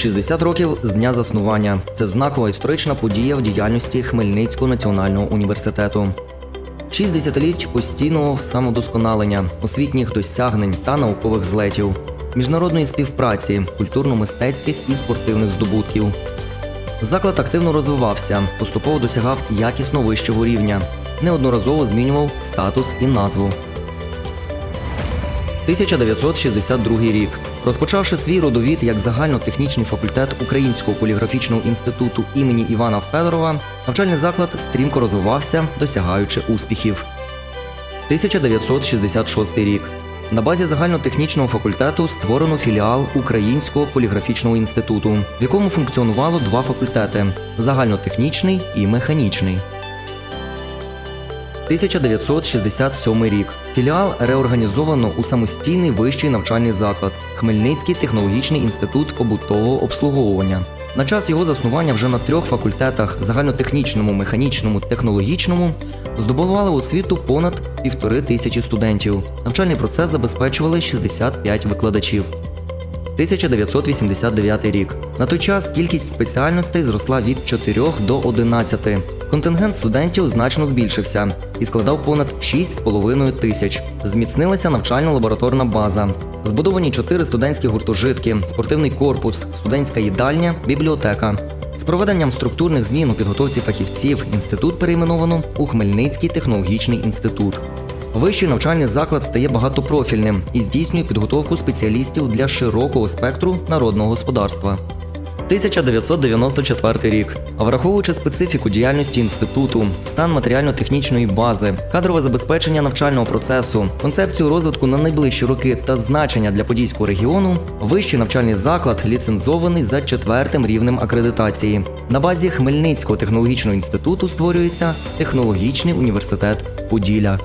60 років з дня заснування. Це знакова історична подія в діяльності Хмельницького національного університету. Шість десятиліть постійного самодосконалення, освітніх досягнень та наукових злетів, міжнародної співпраці, культурно-мистецьких і спортивних здобутків. Заклад активно розвивався, поступово досягав якісно вищого рівня, неодноразово змінював статус і назву. 1962 рік. Розпочавши свій родовід як загальнотехнічний факультет Українського поліграфічного інституту імені Івана Федорова, навчальний заклад стрімко розвивався, досягаючи успіхів. 1966 рік. На базі загальнотехнічного факультету створено філіал Українського поліграфічного інституту, в якому функціонувало два факультети загальнотехнічний і механічний. 1967 рік. Філіал реорганізовано у самостійний вищий навчальний заклад Хмельницький технологічний інститут побутового обслуговування. На час його заснування вже на трьох факультетах загальнотехнічному, механічному, технологічному здобували освіту понад півтори тисячі студентів. Навчальний процес забезпечували 65 викладачів. 1989 рік. На той час кількість спеціальностей зросла від 4 до 11. Контингент студентів значно збільшився і складав понад 6,5 тисяч. Зміцнилася навчально-лабораторна база. Збудовані 4 студентські гуртожитки, спортивний корпус, студентська їдальня, бібліотека. З проведенням структурних змін у підготовці фахівців інститут перейменовано у Хмельницький технологічний інститут. Вищий навчальний заклад стає багатопрофільним і здійснює підготовку спеціалістів для широкого спектру народного господарства. 1994 рік. Враховуючи специфіку діяльності інституту, стан матеріально-технічної бази, кадрове забезпечення навчального процесу, концепцію розвитку на найближчі роки та значення для подільського регіону, вищий навчальний заклад ліцензований за четвертим рівнем акредитації. На базі Хмельницького технологічного інституту створюється технологічний університет Поділля.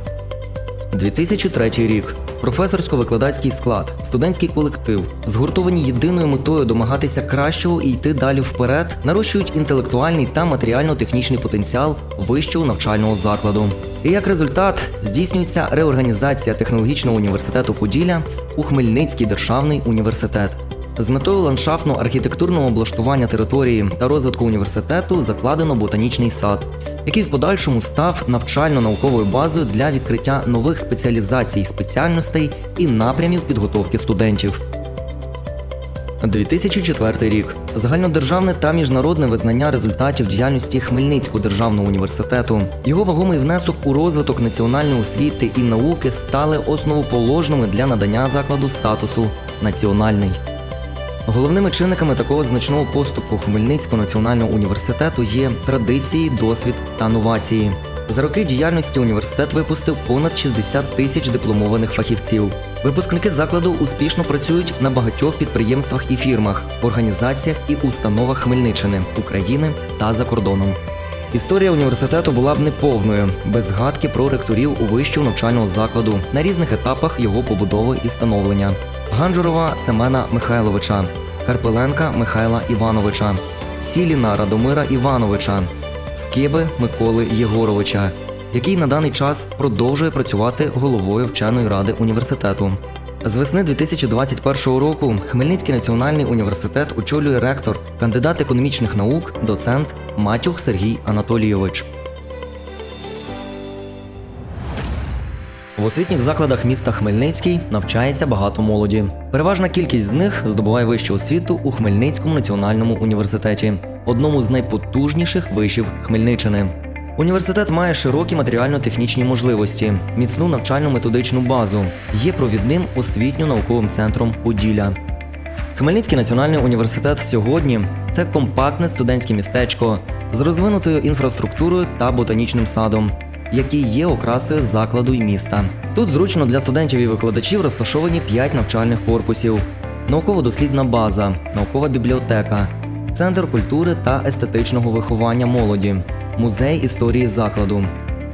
2003 рік. Професорсько-викладацький склад, студентський колектив, згуртовані єдиною метою домагатися кращого і йти далі вперед, нарощують інтелектуальний та матеріально-технічний потенціал вищого навчального закладу. І як результат здійснюється реорганізація технологічного університету Поділля у Хмельницький державний університет. З метою ландшафтно-архітектурного облаштування території та розвитку університету закладено ботанічний сад, який в подальшому став навчально-науковою базою для відкриття нових спеціалізацій, спеціальностей і напрямів підготовки студентів. 2004 рік загальнодержавне та міжнародне визнання результатів діяльності Хмельницького державного університету. Його вагомий внесок у розвиток національної освіти і науки стали основоположними для надання закладу статусу національний. Головними чинниками такого значного поступу Хмельницького національного університету є традиції, досвід та новації. За роки діяльності університет випустив понад 60 тисяч дипломованих фахівців. Випускники закладу успішно працюють на багатьох підприємствах і фірмах, організаціях і установах Хмельниччини, України та за кордоном. Історія університету була б неповною без згадки про ректорів у вищого навчального закладу на різних етапах його побудови і становлення. Ганджурова Семена Михайловича, Карпеленка Михайла Івановича, Сіліна Радомира Івановича, Скиби Миколи Єгоровича, який на даний час продовжує працювати головою вченої ради університету. З весни 2021 року Хмельницький національний університет очолює ректор, кандидат економічних наук, доцент Матюх Сергій Анатолійович. В освітніх закладах міста Хмельницький навчається багато молоді. Переважна кількість з них здобуває вищу освіту у Хмельницькому національному університеті, одному з найпотужніших вишів Хмельниччини. Університет має широкі матеріально-технічні можливості, міцну навчально-методичну базу, є провідним освітньо-науковим центром Поділля. Хмельницький національний університет сьогодні це компактне студентське містечко з розвинутою інфраструктурою та ботанічним садом, який є окрасою закладу і міста. Тут зручно для студентів і викладачів розташовані 5 навчальних корпусів, науково-дослідна база, наукова бібліотека, центр культури та естетичного виховання молоді, музей історії закладу,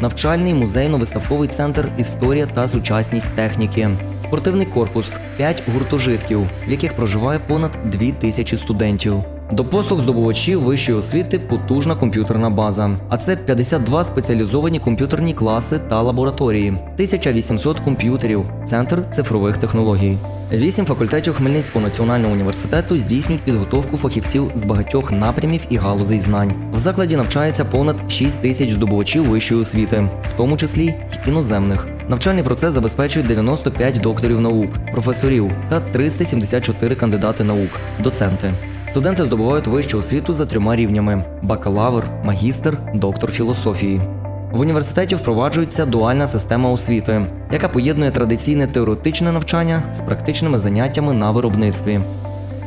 навчальний музейно-виставковий центр Історія та сучасність техніки, спортивний корпус, 5 гуртожитків, в яких проживає понад 2 тисячі студентів. До послуг здобувачів вищої освіти потужна комп'ютерна база, а це 52 спеціалізовані комп'ютерні класи та лабораторії, 1800 комп'ютерів, центр цифрових технологій. Вісім факультетів Хмельницького національного університету здійснюють підготовку фахівців з багатьох напрямів і галузей знань. В закладі навчається понад 6 тисяч здобувачів вищої освіти, в тому числі й іноземних. Навчальний процес забезпечують 95 докторів наук, професорів та 374 кандидати наук, доценти. Студенти здобувають вищу освіту за трьома рівнями: бакалавр, магістр, доктор філософії. В університеті впроваджується дуальна система освіти, яка поєднує традиційне теоретичне навчання з практичними заняттями на виробництві.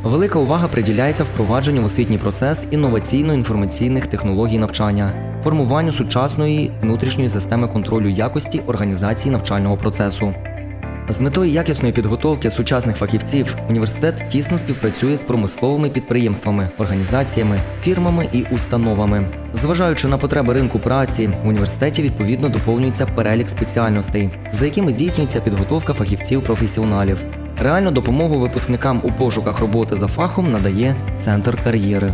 Велика увага приділяється впровадженню в освітній процес інноваційно-інформаційних технологій навчання, формуванню сучасної внутрішньої системи контролю якості організації навчального процесу. З метою якісної підготовки сучасних фахівців університет тісно співпрацює з промисловими підприємствами, організаціями, фірмами і установами. Зважаючи на потреби ринку праці, в університеті відповідно доповнюється перелік спеціальностей, за якими здійснюється підготовка фахівців-професіоналів. Реальну допомогу випускникам у пошуках роботи за фахом надає центр кар'єри.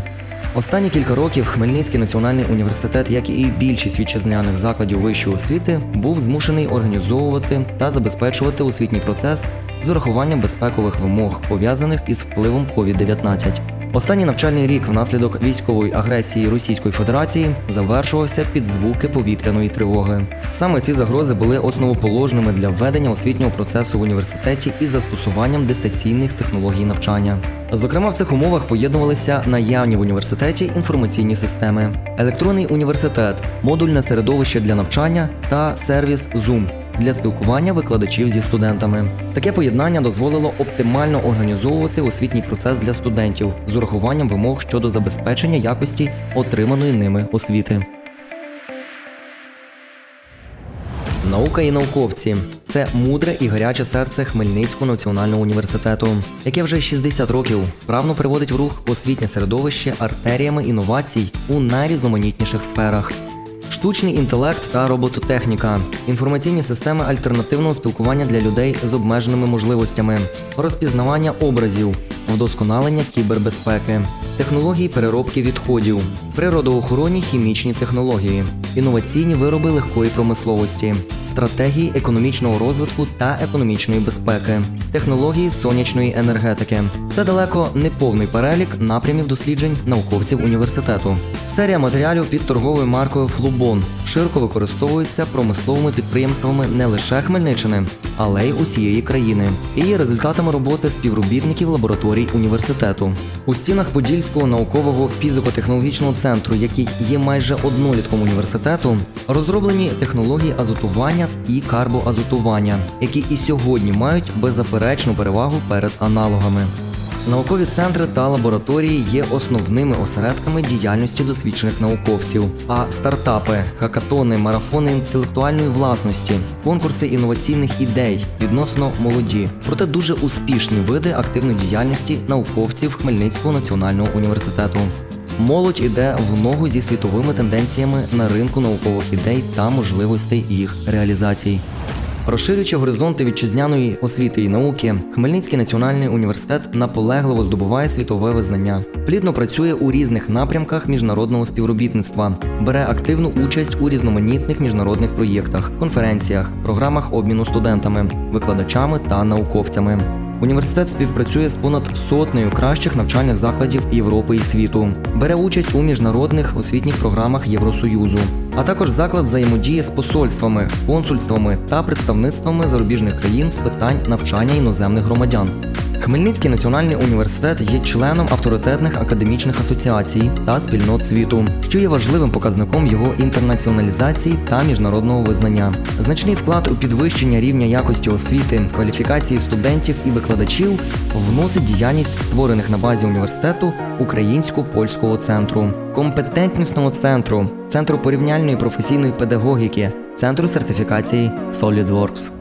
Останні кілька років Хмельницький національний університет, як і більшість вітчизняних закладів вищої освіти, був змушений організовувати та забезпечувати освітній процес з урахуванням безпекових вимог, пов'язаних із впливом COVID-19. Останній навчальний рік внаслідок військової агресії Російської Федерації завершувався під звуки повітряної тривоги. Саме ці загрози були основоположними для введення освітнього процесу в університеті із застосуванням дистанційних технологій навчання. Зокрема, в цих умовах поєднувалися наявні в університеті інформаційні системи, електронний університет, модульне середовище для навчання та сервіс Zoom для спілкування викладачів зі студентами. Таке поєднання дозволило оптимально організовувати освітній процес для студентів з урахуванням вимог щодо забезпечення якості отриманої ними освіти. Наука і науковці це мудре і гаряче серце Хмельницького національного університету, яке вже 60 років вправно приводить в рух освітнє середовище артеріями інновацій у найрізноманітніших сферах. Штучний інтелект та робототехніка, інформаційні системи альтернативного спілкування для людей з обмеженими можливостями, розпізнавання образів, вдосконалення кібербезпеки, технології переробки відходів, природоохоронні хімічні технології, інноваційні вироби легкої промисловості, стратегії економічного розвитку та економічної безпеки, технології сонячної енергетики. Це далеко не повний перелік напрямів досліджень науковців університету. Серія матеріалів під торговою маркою Флубон широко використовується промисловими підприємствами не лише Хмельниччини, але й усієї країни і є результатами роботи співробітників лабораторій університету. У стінах Подільського наукового фізико-технологічного центру, який є майже однолітком університету, розроблені технології азотування і карбоазотування, які і сьогодні мають беззаперечну перевагу перед аналогами. Наукові центри та лабораторії є основними осередками діяльності досвідчених науковців. А стартапи, хакатони, марафони інтелектуальної власності, конкурси інноваційних ідей відносно молоді, проте дуже успішні види активної діяльності науковців Хмельницького національного університету. Молодь іде в ногу зі світовими тенденціями на ринку наукових ідей та можливостей їх реалізації. Розширюючи горизонти вітчизняної освіти і науки, Хмельницький національний університет наполегливо здобуває світове визнання, плідно працює у різних напрямках міжнародного співробітництва, бере активну участь у різноманітних міжнародних проєктах, конференціях, програмах обміну студентами, викладачами та науковцями. Університет співпрацює з понад сотнею кращих навчальних закладів Європи і світу, бере участь у міжнародних освітніх програмах Євросоюзу, а також заклад взаємодіє з посольствами, консульствами та представництвами зарубіжних країн з питань навчання іноземних громадян. Хмельницький національний університет є членом авторитетних академічних асоціацій та спільнот світу, що є важливим показником його інтернаціоналізації та міжнародного визнання. Значний вклад у підвищення рівня якості освіти, кваліфікації студентів і викладачів вносить діяльність створених на базі університету Українсько-польського центру, компетентнісного центру, центру порівняльної професійної педагогіки, центру сертифікації SolidWorks.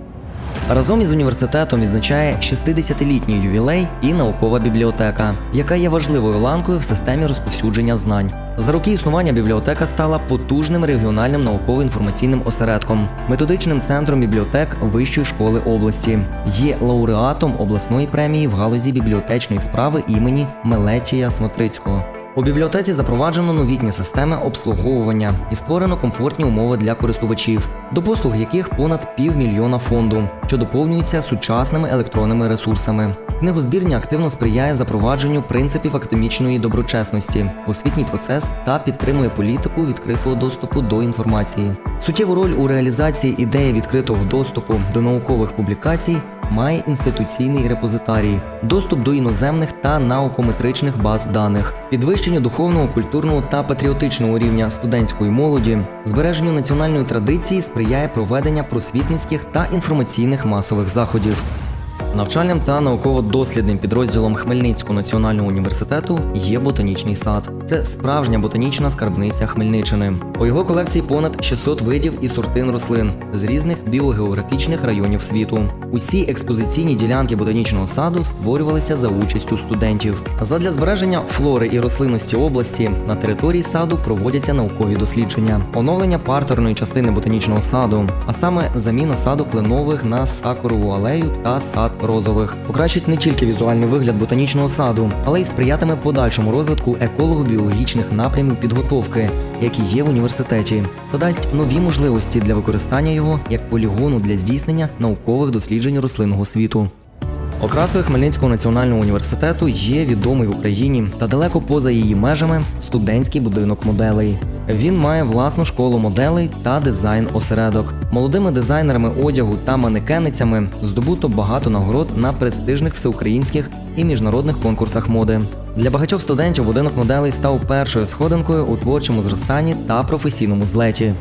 Разом із університетом відзначає 60-літній ювілей і наукова бібліотека, яка є важливою ланкою в системі розповсюдження знань. За роки існування бібліотека стала потужним регіональним науково-інформаційним осередком, методичним центром бібліотек Вищої школи області, є лауреатом обласної премії в галузі бібліотечної справи імені Мелетія Смотрицького. У бібліотеці запроваджено новітні системи обслуговування і створено комфортні умови для користувачів, до послуг яких понад півмільйона фонду, що доповнюються сучасними електронними ресурсами. Книгозбірня активно сприяє запровадженню принципів академічної доброчесності, освітній процес та підтримує політику відкритого доступу до інформації. Суттєву роль у реалізації ідеї відкритого доступу до наукових публікацій має інституційний репозитарій, доступ до іноземних та наукометричних баз даних, підвищенню духовного, культурного та патріотичного рівня студентської молоді, збереженню національної традиції сприяє проведення просвітницьких та інформаційних масових заходів. Навчальним та науково-дослідним підрозділом Хмельницького національного університету є ботанічний сад. Це справжня ботанічна скарбниця Хмельниччини. У його колекції понад 600 видів і сортин рослин з різних біогеографічних районів світу. Усі експозиційні ділянки ботанічного саду створювалися за участю студентів. Задля збереження флори і рослинності області на території саду проводяться наукові дослідження, оновлення партерної частини ботанічного саду, а саме заміна саду кленових на сакурову алею та сад розових, покращить не тільки візуальний вигляд ботанічного саду, але й сприятиме подальшому розвитку еколого-біологічних напрямів підготовки, які є в університеті, та дасть нові можливості для використання його як полігону для здійснення наукових досліджень рослинного світу. Окрасою Хмельницького національного університету є відомий в Україні та далеко поза її межами студентський будинок моделей. Він має власну школу моделей та дизайн-осередок. Молодими дизайнерами одягу та манекеницями здобуто багато нагород на престижних всеукраїнських і міжнародних конкурсах моди. Для багатьох студентів будинок моделей став першою сходинкою у творчому зростанні та професійному злеті.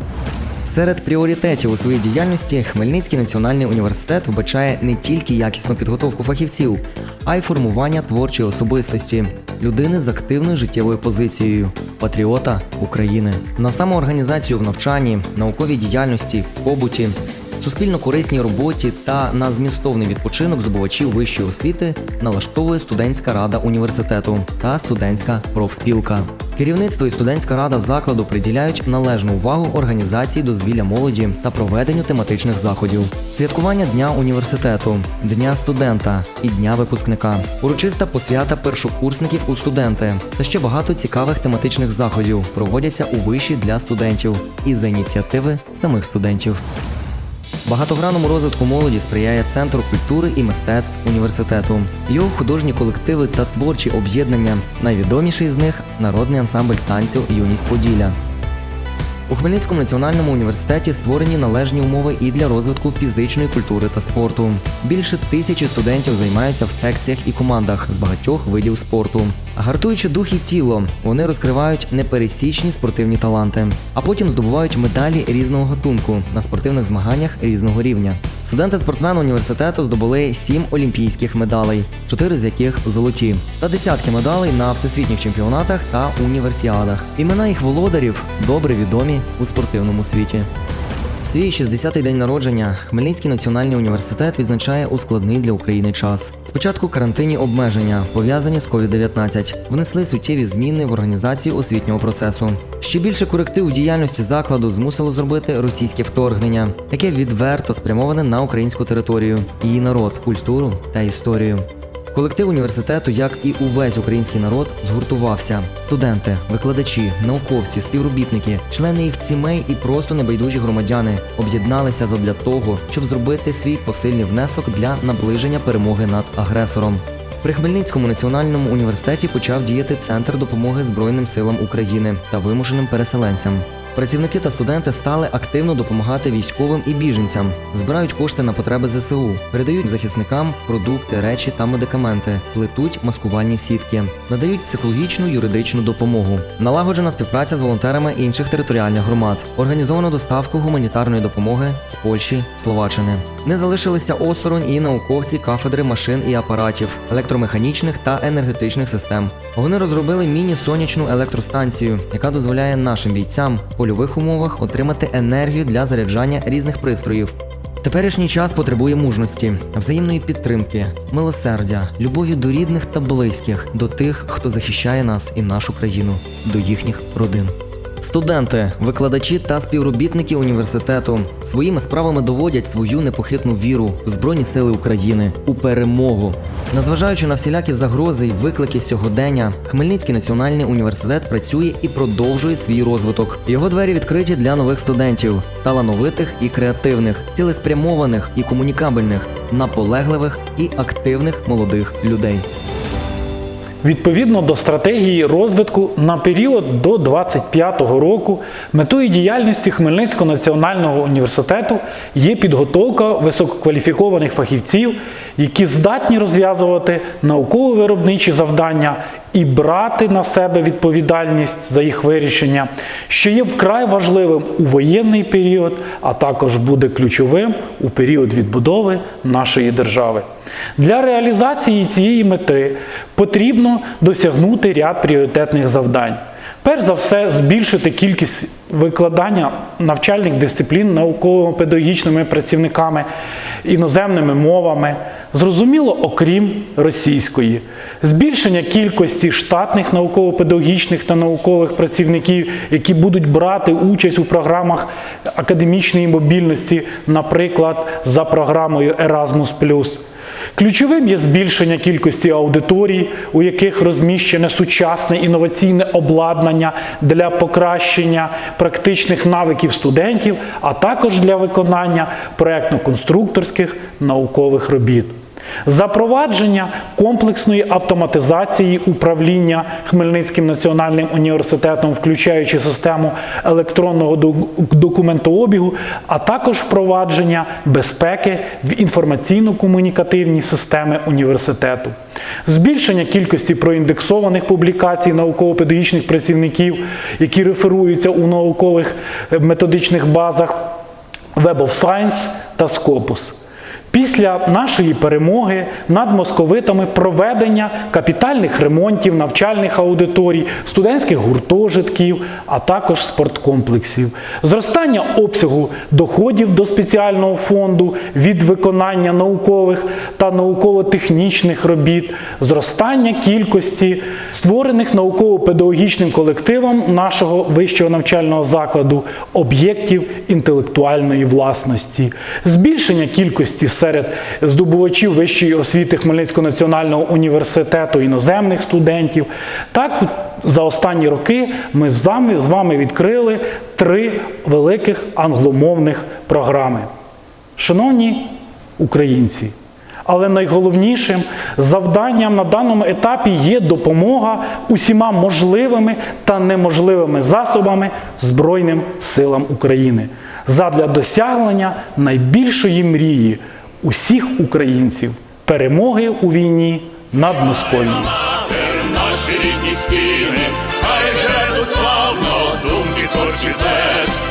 Серед пріоритетів у своїй діяльності Хмельницький національний університет вбачає не тільки якісну підготовку фахівців, а й формування творчої особистості, людини з активною життєвою позицією, патріота України. На самоорганізацію в навчанні, науковій діяльності, побуті, суспільно-корисній роботі та на змістовний відпочинок здобувачів вищої освіти налаштовує студентська рада університету та студентська профспілка. Керівництво і студентська рада закладу приділяють належну увагу організації дозвілля молоді та проведенню тематичних заходів, святкування дня університету, дня студента і дня випускника, урочиста посвята першокурсників у студенти. Та ще багато цікавих тематичних заходів проводяться у виші для студентів і за ініціативи самих студентів. Багатогранному розвитку молоді сприяє Центр культури і мистецтв університету. Його художні колективи та творчі об'єднання. Найвідоміший з них народний ансамбль танців Юність Поділля. У Хмельницькому національному університеті створені належні умови і для розвитку фізичної культури та спорту. Більше тисячі студентів займаються в секціях і командах з багатьох видів спорту. Гартуючи дух і тіло, вони розкривають непересічні спортивні таланти, а потім здобувають медалі різного гатунку на спортивних змаганнях різного рівня. Студенти-спортсмени університету здобули сім олімпійських медалей, чотири з яких золоті, та десятки медалей на всесвітніх чемпіонатах та універсіадах. Імена їх володарів добре відомі у спортивному світі. Свій 60-й день народження Хмельницький національний університет відзначає у складний для України час. Спочатку карантинні обмеження, пов'язані з COVID-19, внесли суттєві зміни в організацію освітнього процесу. Ще більше коректив діяльності закладу змусило зробити російське вторгнення, яке відверто спрямоване на українську територію, її народ, культуру та історію. Колектив університету, як і увесь український народ, згуртувався. Студенти, викладачі, науковці, співробітники, члени їх сімей і просто небайдужі громадяни об'єдналися задля того, щоб зробити свій посильний внесок для наближення перемоги над агресором. При Хмельницькому національному університеті почав діяти центр допомоги Збройним силам України та вимушеним переселенцям. Працівники та студенти стали активно допомагати військовим і біженцям, збирають кошти на потреби ЗСУ, передають захисникам продукти, речі та медикаменти, плетуть маскувальні сітки, надають психологічну юридичну допомогу. Налагоджена співпраця з волонтерами інших територіальних громад, організовано доставку гуманітарної допомоги з Польщі, Словаччини. Не залишилися осторонь і науковці кафедри машин і апаратів, електромеханічних та енергетичних систем. Вони розробили міні-сонячну електростанцію, яка дозволяє нашим бійцям польових умовах отримати енергію для заряджання різних пристроїв. Теперішній час потребує мужності, взаємної підтримки, милосердя, любові до рідних та близьких, до тих, хто захищає нас і нашу країну, до їхніх родин. Студенти, викладачі та співробітники університету своїми справами доводять свою непохитну віру в Збройні Сили України у перемогу. Незважаючи на всілякі загрози й виклики сьогодення, Хмельницький національний університет працює і продовжує свій розвиток. Його двері відкриті для нових студентів, талановитих і креативних, цілеспрямованих і комунікабельних, наполегливих і активних молодих людей. Відповідно до стратегії розвитку на період до 2025 року метою діяльності Хмельницького національного університету є підготовка висококваліфікованих фахівців, які здатні розв'язувати науково-виробничі завдання і брати на себе відповідальність за їх вирішення, що є вкрай важливим у воєнний період, а також буде ключовим у період відбудови нашої держави. Для реалізації цієї мети потрібно досягнути ряд пріоритетних завдань. Перш за все, збільшити кількість викладання навчальних дисциплін науково-педагогічними працівниками, іноземними мовами, зрозуміло, окрім російської, збільшення кількості штатних науково-педагогічних та наукових працівників, які будуть брати участь у програмах академічної мобільності, наприклад, за програмою Erasmus+. Ключовим є збільшення кількості аудиторій, у яких розміщене сучасне інноваційне обладнання для покращення практичних навиків студентів, а також для виконання проєктно-конструкторських наукових робіт. Запровадження комплексної автоматизації управління Хмельницьким національним університетом, включаючи систему електронного документообігу, а також впровадження безпеки в інформаційно-комунікативні системи університету. Збільшення кількості проіндексованих публікацій науково-педагогічних працівників, які реферуються у наукових е, методичних базах Web of Science та Scopus. Після нашої перемоги над московитами проведення капітальних ремонтів навчальних аудиторій, студентських гуртожитків, а також спорткомплексів, зростання обсягу доходів до спеціального фонду від виконання наукових та науково-технічних робіт, зростання кількості створених науково-педагогічним колективом нашого вищого навчального закладу об'єктів інтелектуальної власності, збільшення кількості серед здобувачів вищої освіти Хмельницького національного університету іноземних студентів. Так, за останні роки ми з вами, відкрили три великих англомовних програми. Шановні українці, але найголовнішим завданням на даному етапі є допомога усіма можливими та неможливими засобами Збройним силам України задля досягнення найбільшої мрії усіх українців перемоги у війні над Москвою. Наші рідні стіни, хай жертву славно, думки примножить славу